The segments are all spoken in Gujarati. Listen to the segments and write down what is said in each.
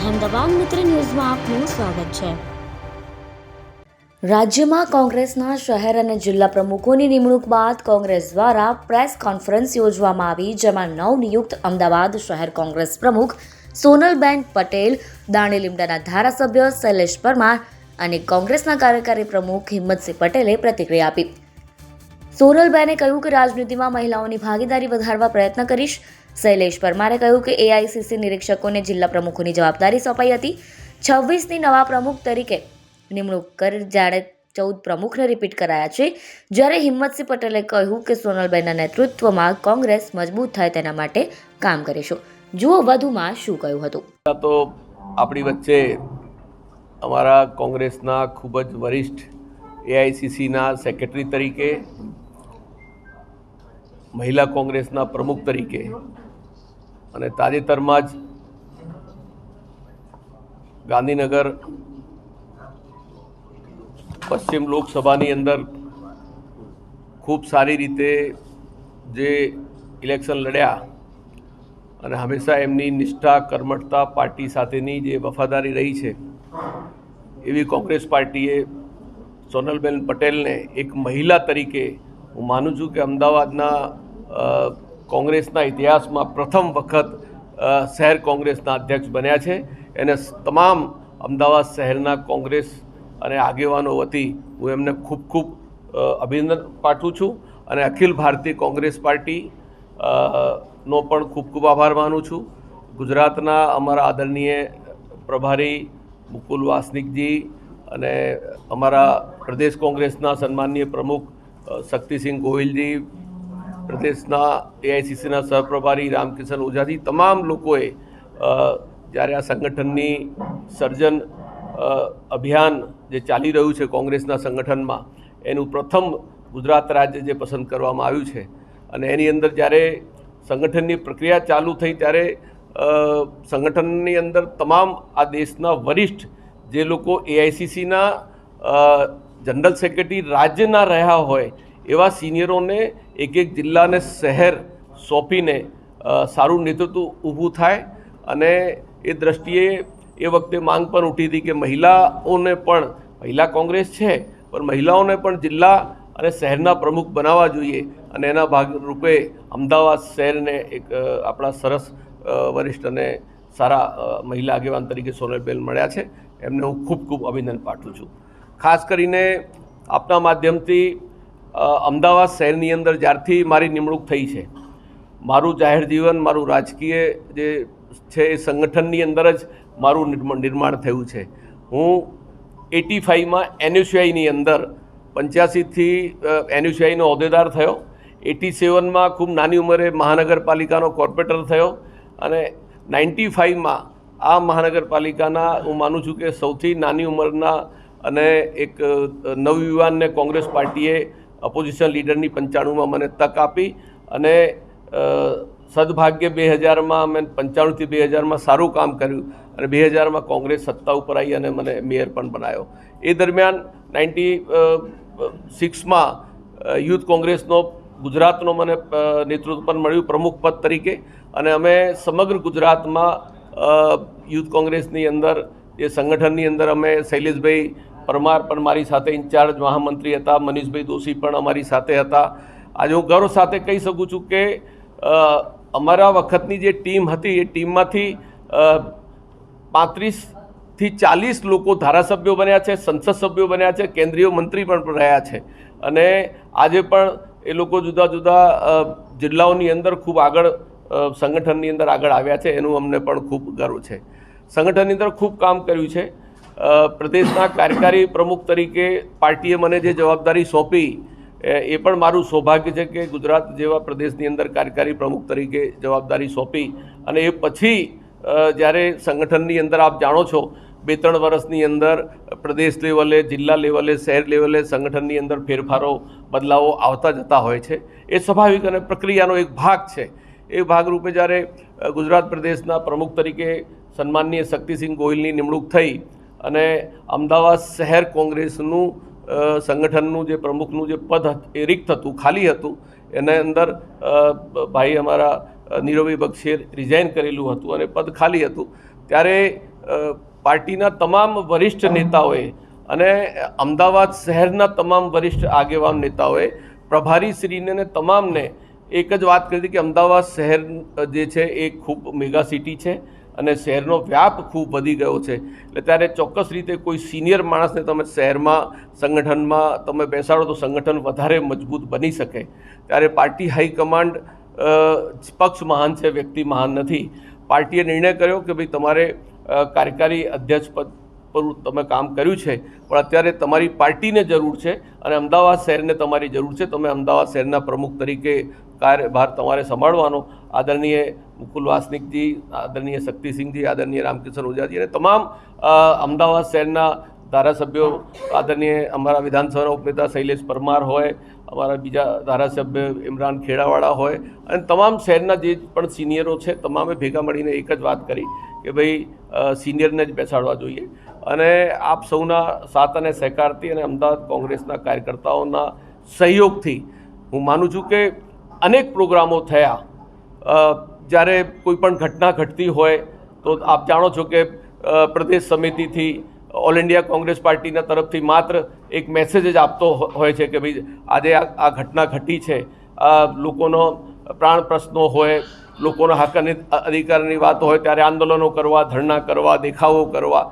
અહેમદાબાદ મિત્ર ન્યૂઝમાં આપનું સ્વાગત છે. રાજ્યમાં કોંગ્રેસના શહેર અને જિલ્લા પ્રમુખોની નિમણૂક બાદ કોંગ્રેસ દ્વારા પ્રેસ કોન્ફરન્સ યોજવામાં આવી, જેમાં નવનિયુક્ત અમદાવાદ શહેર કોંગ્રેસ પ્રમુખ સોનલબેન પટેલ દાણી લીમડાના ધારાસભ્ય શૈલેષ પરમાર અને કોંગ્રેસના કાર્યકારી પ્રમુખ હિંમતસિંહ પટેલે પ્રતિક્રિયા આપી. સોનલબેને કહ્યું કે રાજનીતિમાં મહિલાઓની ભાગીદારી વધારવા પ્રયત્ન કરીશ. શૈલેષ પરમારે કહ્યું કે એઆઈસીસી નિરીક્ષકોને જિલ્લા પ્રમુખોની જવાબદારી સોંપાઈ હતી. છવ્વીસની નવા પ્રમુખ તરીકે નિમણૂક કરી જ્યારે ચૌદ પ્રમુખને રિપીટ કરાયા છે. જ્યારે હિંમતસિંહ પટેલે કહ્યું કે સોનલબેનના નેતૃત્વમાં કોંગ્રેસ મજબૂત થાય તેના માટે કામ કરીશું. જુઓ વધુમાં શું કહ્યું હતું. તો આપણી વચ્ચે અમારા કોંગ્રેસના ખૂબ જ વરિષ્ઠ એઆઈસીસીના સેક્રેટરી તરીકે મહિલા કોંગ્રેસના પ્રમુખ તરીકે અને તાજેતરમાં જ ગાંધીનગર પશ્ચિમ લોકસભાની અંદર ખૂબ સારી રીતે જે ઇલેક્શન લડ્યા અને હંમેશા એમની નિષ્ઠા, કર્મઠતા પાર્ટી સાથેની જે વફાદારી રહી છે, એવી કોંગ્રેસ પાર્ટીએ સોનલબેન પટેલને એક મહિલા તરીકે હું માનું છું કે અમદાવાદના કોંગ્રેસના ઇતિહાસમાં પ્રથમ વખત શહેર કોંગ્રેસના અધ્યક્ષ બન્યા છે. એને તમામ અમદાવાદ શહેરના કોંગ્રેસ અને આગેવાનો વતી હું એમને ખૂબ ખૂબ અભિનંદન પાઠવું છું અને અખિલ ભારતીય કોંગ્રેસ પાર્ટી નો પણ ખૂબ ખૂબ આભાર માનું છું. ગુજરાતના અમારા આદરણીય પ્રભારી મુકુલ વાસનિકજી અને અમારા પ્રદેશ કોંગ્રેસના સન્માનીય પ્રમુખ શક્તિસિંહ ગોહિલજી પ્રદેશના એઆઈસીસીના સહપ્રભારી રામકિશન ઓઝાથી તમામ લોકોએ જ્યારે આ સંગઠનની સર્જન અભિયાન જે ચાલી રહ્યું છે કોંગ્રેસના સંગઠનમાં, એનું પ્રથમ ગુજરાત રાજ્ય જે પસંદ કરવામાં આવ્યું છે. અને એની અંદર જ્યારે સંગઠનની પ્રક્રિયા ચાલુ થઈ ત્યારે સંગઠનની અંદર તમામ આ દેશના વરિષ્ઠ જે લોકો એઆઈસીસીના જનરલ સેક્રેટરી રાજ્યના રહ્યા હોય એવા સિનિયરોને એક એક જિલ્લાને શહેર સોંપીને સારું નેતૃત્વ ઊભું થાય અને એ દ્રષ્ટિએ એ વખતે માંગ પણ ઉઠી હતી કે મહિલાઓને પણ, મહિલા કોંગ્રેસ છે, પણ મહિલાઓને પણ જિલ્લા અને શહેરના પ્રમુખ બનાવવા જોઈએ અને એના ભાગરૂપે અમદાવાદ શહેરને એક આપણા સરસ વરિષ્ઠ અને સારા મહિલા આગેવાન તરીકે સોનલબેન મળ્યા છે. એમને હું ખૂબ ખૂબ અભિનંદન પાઠવું છું. ખાસ કરીને આપના માધ્યમથી અમદાવાદ શહેરની અંદર જ્યારથી મારી નિમણૂક થઈ છે, મારું જાહેર જીવન, મારું રાજકીય જે છે એ સંગઠનની અંદર જ મારું નિર્માણ થયું છે. હું એટી ફાઇવમાં એનયુસીઆઈની અંદર પંચ્યાસીથી એનયુસીઆઈનો હોદ્દેદાર થયો. એટી સેવનમાં ખૂબ નાની ઉંમરે મહાનગરપાલિકાનો કોર્પોરેટર થયો અને નાઇન્ટી ફાઇવમાં આ મહાનગરપાલિકાના, હું માનું છું કે સૌથી નાની ઉંમરના અને એક નવયુવાનને કોંગ્રેસ પાર્ટીએ અપોઝિશન લીડરની પંચાણુંમાં મને તક આપી અને સદભાગ્ય બે હજારમાં મેં પંચાણુંથી બે હજારમાં સારું કામ કર્યું અને બે હજારમાં કોંગ્રેસ સત્તા ઉપર આવી અને મને મેયર પણ બનાવ્યો એ દરમિયાન નાઇન્ટી સિક્સમાં યુથ કોંગ્રેસનો, ગુજરાતનો મને નેતૃત્વ પણ મળ્યું પ્રમુખ પદ તરીકે અને અમે સમગ્ર ગુજરાતમાં યુથ કોંગ્રેસની અંદર, એ સંગઠનની અંદર અમે શૈલેષભાઈ પરમાર પણ મારી સાથે ઇન્ચાર્જ મહામંત્રી હતા, મનીષભાઈ દોશી પણ અમારી સાથે હતા. આજે હું ગૌરવ સાથે કહી શકું છું કે અમારા વખતની જે ટીમ હતી, એ ટીમમાંથી પાંત્રીસથી ચાલીસ લોકો ધારાસભ્યો બન્યા છે, સંસદ સભ્યો બન્યા છે, કેન્દ્રીય મંત્રી પણ રહ્યા છે. અને આજે પણ એ લોકો જુદા જુદા જિલ્લાઓની અંદર ખૂબ આગળ સંગઠનની અંદર આગળ આવ્યા છે, એનું અમને પણ ખૂબ ગર્વ છે. સંગઠનની અંદર ખૂબ કામ કર્યું છે. પ્રદેશના કાર્યકારી પ્રમુખ તરીકે પાર્ટીએ મને જે જવાબદારી સોંપી, એ પણ મારું સૌભાગ્ય છે કે ગુજરાત જેવા પ્રદેશની અંદર કાર્યકારી પ્રમુખ તરીકે જવાબદારી સોંપી અને એ પછી જ્યારે સંગઠનની અંદર આપ જાણો છો બે ત્રણ વર્ષની અંદર પ્રદેશ લેવલે, જિલ્લા લેવલે, શહેર લેવલે સંગઠનની અંદર ફેરફારો, બદલાવો આવતા જતા હોય છે. એ સ્વાભાવિક અને પ્રક્રિયાનો એક ભાગ છે. એ ભાગરૂપે જ્યારે ગુજરાત પ્રદેશના પ્રમુખ તરીકે સન્માનીય શક્તિસિંહ ગોહિલની નિમણૂક થઈ અને અમદાવાદ શહેર કોંગ્રેસનું સંગઠનનું જે પ્રમુખનું જે પદ એ રિક્ત હતું, ખાલી હતું, એને અંદર ભાઈ અમારા નીરવી બક્ષીએ રિઝાઇન કરેલું હતું અને પદ ખાલી હતું. ત્યારે પાર્ટીના તમામ વરિષ્ઠ નેતાઓએ અને અમદાવાદ શહેરના તમામ વરિષ્ઠ આગેવાન નેતાઓએ પ્રભારીશ્રીને ને તમામને એક જ વાત કરી હતી કે અમદાવાદ શહેર જે છે એ ખૂબ મેગા સિટી છે. અને શહેરનો વ્યાપ ખૂબ વધી ગયો છે. એટલે ત્યારે ચોક્કસ રીતે કોઈ સિનિયર માણસને તમે શહેરમાં, સંગઠનમાં તમે બેસાડો તો સંગઠન વધારે મજબૂત બની શકે. ત્યારે પાર્ટી હાઈકમાન્ડ પક્ષ મહાન છે, વ્યક્તિ મહાન નથી. પાર્ટીએ નિર્ણય કર્યો કે ભાઈ તમારે કાર્યકારી અધ્યક્ષ પદ પર તમે કામ કર્યું છે. પણ અત્યારે તમારી પાર્ટીને જરૂર છે અને અમદાવાદ શહેરને તમારી જરૂર છે. તમે અમદાવાદ શહેરના પ્રમુખ તરીકે કાર્યભાર તમારે સંભાળવાનો. આદરણીય મુકુલ વાસનિકજી, આદરણીય શક્તિસિંહજી, આદરણીય રામકિશન ઓઝાજી અને તમામ અમદાવાદ શહેરના ધારાસભ્યો, આદરણીય અમારા વિધાનસભાના ઉપનેતા શૈલેષ પરમાર હોય, અમારા બીજા ધારાસભ્ય ઇમરાન ખેડાવાળા હોય અને તમામ શહેરના જે પણ સિનિયરો છે તમામે ભેગા મળીને એક જ વાત કરી કે ભાઈ સિનિયરને જ બેસાડવા જોઈએ. અને આપ સૌના સાથ અને સહકારથી અને અમદાવાદ કોંગ્રેસના કાર્યકર્તાઓના સહયોગથી હું માનું છું કે અનેક પ્રોગ્રામો થયા. જ્યારે કોઈ પણ ઘટના ઘટતી હોય, તો આપ જાણો છો કે પ્રદેશ સમિતિથી, ઓલ ઇન્ડિયા કોંગ્રેસ પાર્ટીના તરફથી માત્ર એક મેસેજ જ આપતો હોય છે કે ભાઈ, આજે આ ઘટના ઘટી છે. લોકોનો પ્રાણ પ્રશ્નો હોય, લોકોના હકની અધિકારની વાત હોય, ત્યારે આંદોલનો કરવા, ધરણા કરવા, દેખાવો કરવા,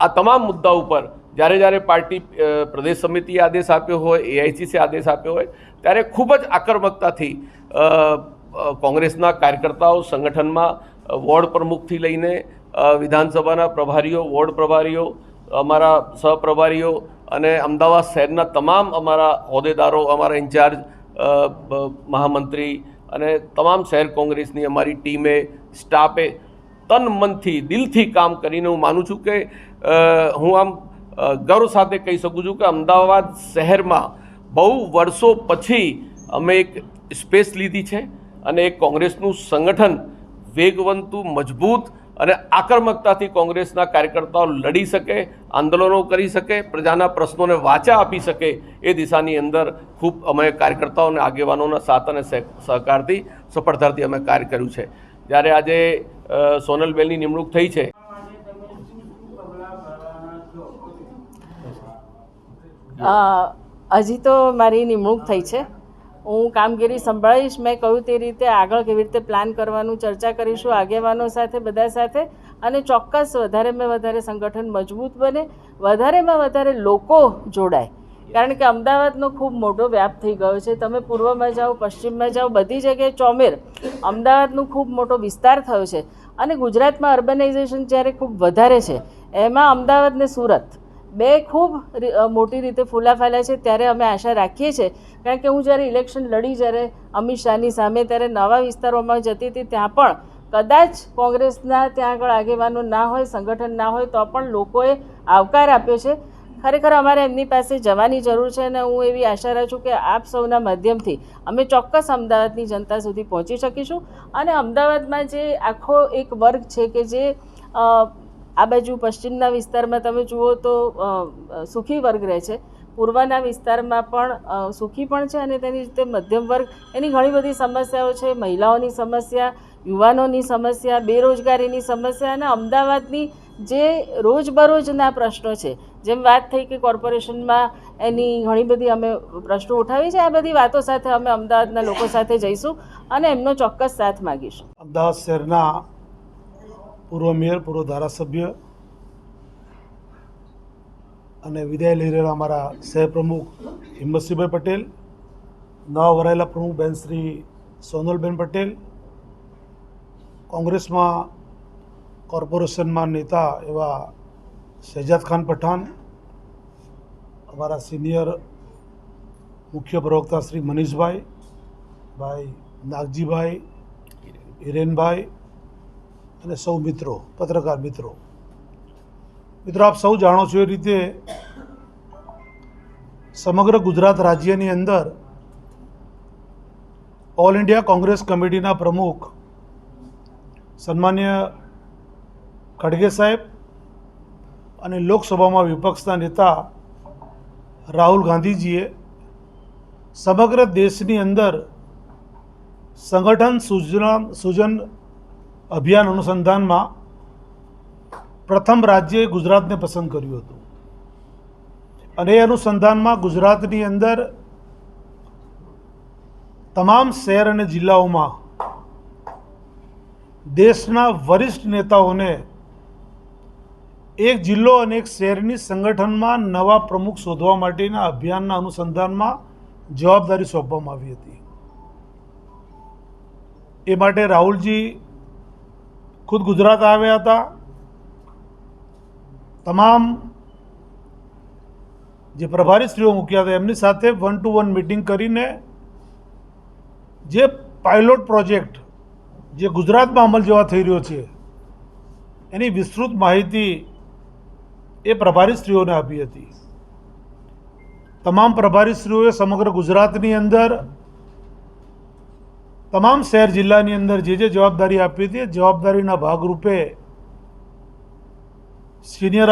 આ તમામ મુદ્દા ઉપર જ્યારે જ્યારે પાર્ટી પ્રદેશ સમિતિએ આદેશ આપ્યો હોય એઆઈસીસી આદેશ આપ્યો હોય, ત્યારે ખૂબ જ આક્રમકતાથી કોંગ્રેસના કાર્યકર્તાઓ સંગઠનમાં વોર્ડ પ્રમુખથી લઈને વિધાનસભાના પ્રભારીઓ, વોર્ડ પ્રભારીઓ, અમારા સહપ્રભારીઓ અને અમદાવાદ શહેરના તમામ અમારા હોદ્દેદારો, અમારા ઇન્ચાર્જ મહામંત્રી અને તમામ શહેર કોંગ્રેસની અમારી ટીમે, સ્ટાફે તન મનથી, દિલથી કામ કરીને હું માનું છું કે હું આમ ગર્વ સાથે કહી શકું છું કે અમદાવાદ શહેરમાં બહુ વર્ષો પછી અમે એક સ્પેસ લીધી છે અને એક કોંગ્રેસનું સંગઠન વેગવંતું, મજબૂત અને આક્રમકતાથી કોંગ્રેસના કાર્યકર્તાઓ લડી શકે, આંદોલનો કરી શકે, પ્રજાના પ્રશ્નોને વાચા આપી શકે એ દિશાની અંદર ખૂબ અમે કાર્યકર્તાઓ અને આગેવાનોના સાથ અને સહ- સહકારથી, સફળતાથી અમે કાર્ય કર્યું છે. જ્યારે આજે સોનલબેનની નિમણૂક થઈ છે હજી તો મારી નિમણૂક થઈ છે. હું કામગીરી સંભાળીશ. મેં કહ્યું તે રીતે આગળ કેવી રીતે પ્લાન કરવાનું, ચર્ચા કરીશું, આગેવાનો સાથે, બધા સાથે. અને ચોક્કસ વધારેમાં વધારે સંગઠન મજબૂત બને. વધારેમાં વધારે લોકો જોડાય. કારણ કે અમદાવાદનો ખૂબ મોટો વ્યાપ થઈ ગયો છે. તમે પૂર્વમાં જાઓ, પશ્ચિમમાં જાઓ, બધી જગ્યાએ ચોમેર અમદાવાદનો ખૂબ મોટો વિસ્તાર થયો છે. અને ગુજરાતમાં અર્બનાઇઝેશન જ્યારે ખૂબ વધારે છે, એમાં અમદાવાદ ને સુરત બે ખૂબ મોટી રીતે ફૂલા ફેલાય છે, ત્યારે અમે આશા રાખીએ છીએ. કારણ કે હું જ્યારે ઇલેક્શન લડી, જ્યારે અમિત શાહની સામે, ત્યારે નવા વિસ્તારોમાં જતી હતી, ત્યાં પણ કદાચ કોંગ્રેસના ત્યાં આગળ આગેવાનો ના હોય, સંગઠન ના હોય, તો પણ લોકોએ આવકાર આપ્યો છે. ખરેખર અમારે એમની પાસે જવાની જરૂર છે અને હું એવી આશા રાખું છું કે આપ સૌના માધ્યમથી અમે ચોક્કસ અમદાવાદની જનતા સુધી પહોંચી શકીશું. અને અમદાવાદમાં જે આખો એક વર્ગ છે કે જે આ બાજુ પશ્ચિમના વિસ્તારમાં તમે જુઓ તો સુખી વર્ગ રહે છે. પૂર્વના વિસ્તારમાં પણ સુખી પણ છે અને તેની રીતે મધ્યમ વર્ગ. એની ઘણી બધી સમસ્યાઓ છે. મહિલાઓની સમસ્યા, યુવાનોની સમસ્યા, બેરોજગારીની સમસ્યા અને અમદાવાદની જે રોજબરોજના પ્રશ્નો છે. જેમ વાત થઈ કે કોર્પોરેશનમાં એની ઘણી બધી અમે પ્રશ્નો ઉઠાવી છે. આ બધી વાતો સાથે અમે અમદાવાદના લોકો સાથે જઈશું અને એમનો ચોક્કસ સાથ માગીશું. અમદાવાદ શહેરના પૂર્વ મેયર, પૂર્વ ધારાસભ્ય અને વિદાય લઈ રહેલા અમારા સહપ્રમુખ હિંમતસિંહભાઈ પટેલ, નવા વરાયેલા પ્રમુખ બેન શ્રી સોનલબેન પટેલ, કોંગ્રેસમાં કોર્પોરેશનમાં નેતા એવા શહેજાદ ખાન પઠાણ, અમારા સિનિયર મુખ્ય પ્રવક્તા શ્રી મનીષભાઈ, ભાઈ નાગજીભાઈ, હિરેનભાઈ અને સૌ મિત્રો, પત્રકાર મિત્રો. મિત્રો, આપ સૌ જાણો છો એ રીતે સમગ્ર ગુજરાત રાજ્યની અંદર ઓલ ઇન્ડિયા કોંગ્રેસ કમિટીના પ્રમુખ સન્માન્ય ખડગે સાહેબ અને લોકસભામાં વિપક્ષના નેતા રાહુલ ગાંધીજીએ સમગ્ર દેશની અંદર સંગઠન સૂચના સૂજન અભિયાન અનુસંધાનમાં પ્રથમ રાજ્ય ગુજરાતને પસંદ કર્યું હતું. અને એ અનુસંધાનમાં ગુજરાતની અંદર તમામ શહેર અને જિલ્લાઓમાં દેશના વરિષ્ઠ નેતાઓને એક જિલ્લો અને એક શહેરની સંગઠનમાં નવા પ્રમુખ શોધવા માટેના અભિયાનના અનુસંધાનમાં જવાબદારી સોંપવામાં આવી હતી. એ માટે રાહુલજી ખુદ ગુજરાત આવ્યા હતા. તમામ જે પ્રભારી સ્ત્રીઓ મૂક્યા હતા, એમની સાથે વન ટુ વન મિટિંગ કરીને જે પાયલોટ પ્રોજેક્ટ જે ગુજરાતમાં અમલ જેવા થઈ રહ્યો છે, એની વિસ્તૃત માહિતી એ પ્રભારીશ્રીઓને આપી હતી. તમામ પ્રભારીશ્રીઓએ સમગ્ર ગુજરાતની અંદર તમામ શહેર જિલ્લાની અંદર જે જે જવાબદારી આપી હતી જવાબદારીના ભાગરૂપે સિનિયર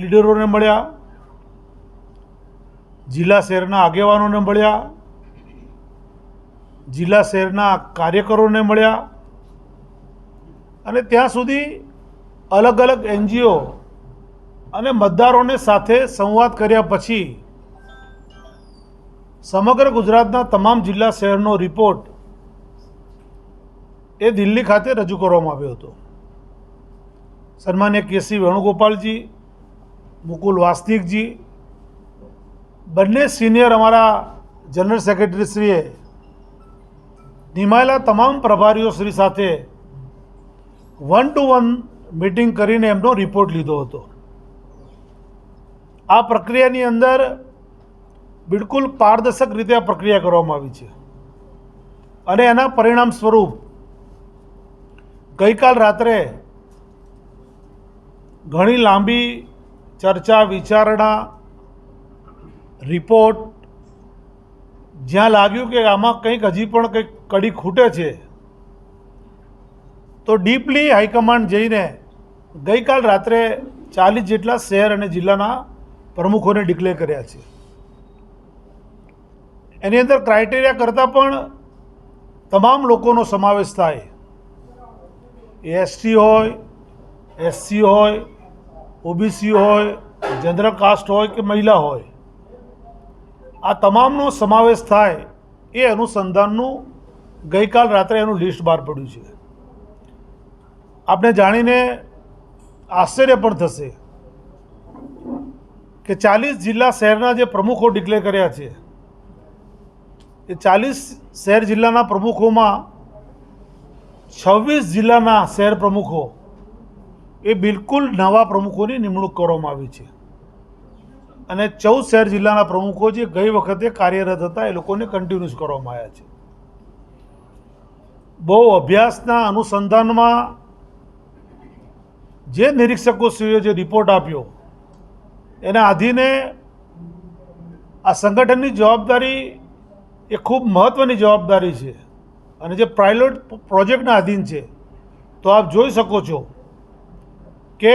લીડરોને મળ્યા, જિલ્લા શહેરના આગેવાનોને મળ્યા, જિલ્લા શહેરના કાર્યકરોને મળ્યા અને ત્યાં સુધી અલગ અલગ એનજીઓ અને મતદારોને સાથે સંવાદ કર્યા પછી સમગ્ર ગુજરાતના તમામ જિલ્લા શહેરનો રિપોર્ટ એ દિલ્હી ખાતે રજૂ કરવામાં આવ્યો હતો. સન્માન્ય કેસી વેણુગોપાલજી, મુકુલ વાસ્તિકજી, બંને સિનિયર અમારા જનરલ સેક્રેટરીશ્રીએ નિમાયેલા તમામ પ્રભારીઓ શ્રી સાથે વન ટુ વન મિટિંગ કરીને એમનો રિપોર્ટ લીધો હતો. આ પ્રક્રિયાની અંદર બિલકુલ પારદર્શક રીતે આ પ્રક્રિયા કરવામાં આવી છે. અને એના પરિણામ સ્વરૂપ ગઈકાલ રાત્રે ઘણી લાંબી ચર્ચા, વિચારણા, રિપોર્ટ જ્યાં લાગ્યું કે આમાં કંઈક હજી પણ કંઈક કડી ખૂટે છે, તો ડીપલી હાઈકમાન્ડ જઈને ગઈકાલ રાત્રે ચાલીસ જેટલા શહેર અને જિલ્લાના પ્રમુખોને ડિક્લેર કર્યા છે. એની અંદર ક્રાઇટેરિયા કરતાં પણ તમામ લોકોનો સમાવેશ થાય. એસટી હોય એસસી હોય ઓબીસી હોય જનરલ કાસ્ટ હોય કે મહિલા હોય, આ તમામનો સમાવેશ થાય એ અનુસંધાનનું ગઈકાલ રાત્રે એનું લિસ્ટ બહાર પડ્યું છે. આપણે જાણીને આશ્ચર્ય પણ થશે કે ચાલીસ જિલ્લા શહેરના જે પ્રમુખો ડિક્લેર કર્યા છે, એ ચાલીસ શહેર જિલ્લાના પ્રમુખોમાં છવ્વીસ જિલ્લાના શહેર પ્રમુખો એ બિલકુલ નવા પ્રમુખોની નિમણૂક કરવામાં આવી છે. અને ચૌદ શહેર જિલ્લાના પ્રમુખો જે ગઈ વખતે કાર્યરત હતા, એ લોકોને કન્ટિન્યુઅસ કરવામાં આવ્યા છે. બહુ અભ્યાસના અનુસંધાનમાં જે નિરીક્ષકોશ્રીએ જે રિપોર્ટ આપ્યો, એના આધીને આ સંગઠનની જવાબદારી એ ખૂબ મહત્ત્વની જવાબદારી છે. અને જે પાયલોટ પ્રોજેક્ટના આધીન છે, તો આપ જોઈ શકો છો કે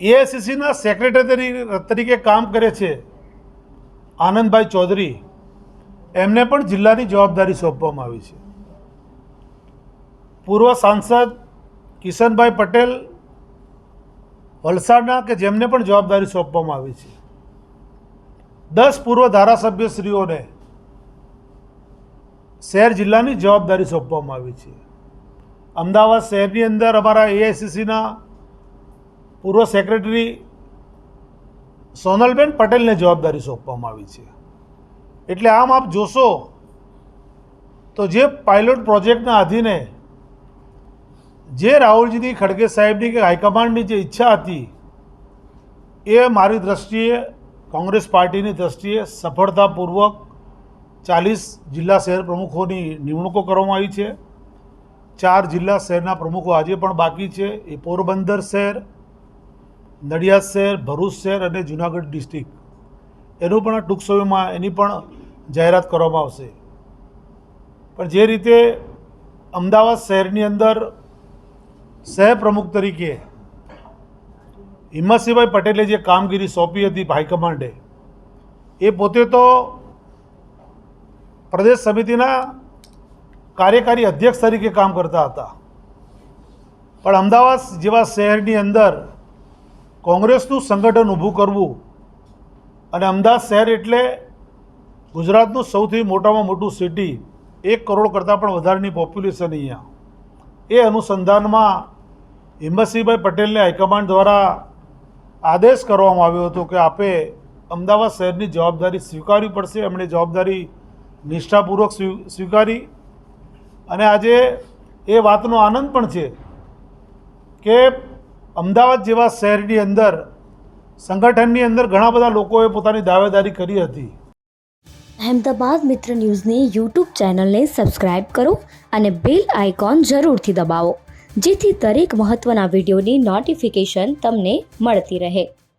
એઆઈસીસીના સેક્રેટરી તરીકે કામ કરે છે આનંદભાઈ ચૌધરી. એમને પણ જિલ્લાની જવાબદારી સોંપવામાં આવી છે. પૂર્વ સાંસદ કિશનભાઈ પટેલ વલસાડના કે જેમને પણ જવાબદારી સોંપવામાં આવી છે. દસ પૂર્વ ધારાસભ્યશ્રીઓને શહેર જિલ્લાની જવાબદારી સોંપવામાં આવી છે. અમદાવાદ શહેરની અંદર અમારા એઆઈસીસીના પૂર્વ સેક્રેટરી સોનલબેન પટેલને જવાબદારી સોંપવામાં આવી છે. એટલે આમ આપ જોશો તો જે પાયલોટ પ્રોજેક્ટના આધીને જે રાહુલજીની ખડગે સાહેબની કે હાઈકમાન્ડની જે ઈચ્છા હતી, એ મારી દૃષ્ટિએ કોંગ્રેસ પાર્ટીની દ્રષ્ટિએ સફળતાપૂર્વક ચાલીસ જિલ્લા શહેર પ્રમુખોની નિમણૂકો કરવામાં આવી છે. ચાર જિલ્લા શહેરના પ્રમુખો આજે પણ બાકી છે. એ પોરબંદર શહેર, નડિયાદ શહેર, ભરૂચ શહેર અને જુનાગઢ ડિસ્ટ્રિક્ટ. એનું પણ ટૂંક સમયમાં એની પણ જાહેરાત કરવામાં આવશે. પણ જે રીતે અમદાવાદ શહેરની અંદર શહેર પ્રમુખ તરીકે હિંમતસિંહભાઈ પટેલે જે કામગીરી સોંપી હતી હાઈકમાન્ડે એ પોતે તો પ્રદેશ સમિતિના કાર્યકારી અધ્યક્ષ તરીકે કામ કરતા હતા. પણ અમદાવાદ જેવા શહેરની અંદર કોંગ્રેસનું સંગઠન ઊભું કરવું અને અમદાવાદ શહેર એટલે ગુજરાતનું સૌથી મોટામાં મોટું સિટી, એક કરોડ કરતાં પણ વધારેની પોપ્યુલેશન અહીંયા. એ અનુસંધાનમાં હિંમતસિંહભાઈ પટેલને હાઈકમાન્ડ દ્વારા આદેશ કરવામાં આવ્યો હતો કે આપે અમદાવાદ શહેરની જવાબદારી સ્વીકારવી પડશે, એમણે જવાબદારી નિષ્ઠાપૂર્વક સ્વી, સ્વીકારી અને આજે એ વાતનો આનંદ પણ છે કે અમદાવાદ જેવા શહેરની અંદર, સંગઠનની અંદર ઘણા બધા લોકોએ પોતાની દાવેદારી કરી હતી. અહેમદાબાદ મિત્ર ન્યૂઝની યુટ્યુબ ચેનલને સબસ્ક્રાઇબ કરો અને બેલ આઇકોન જરૂરથી દબાવો, જેથી દરેક મહત્ત્વના વિડીયોની નોટિફિકેશન તમને મળતી રહે.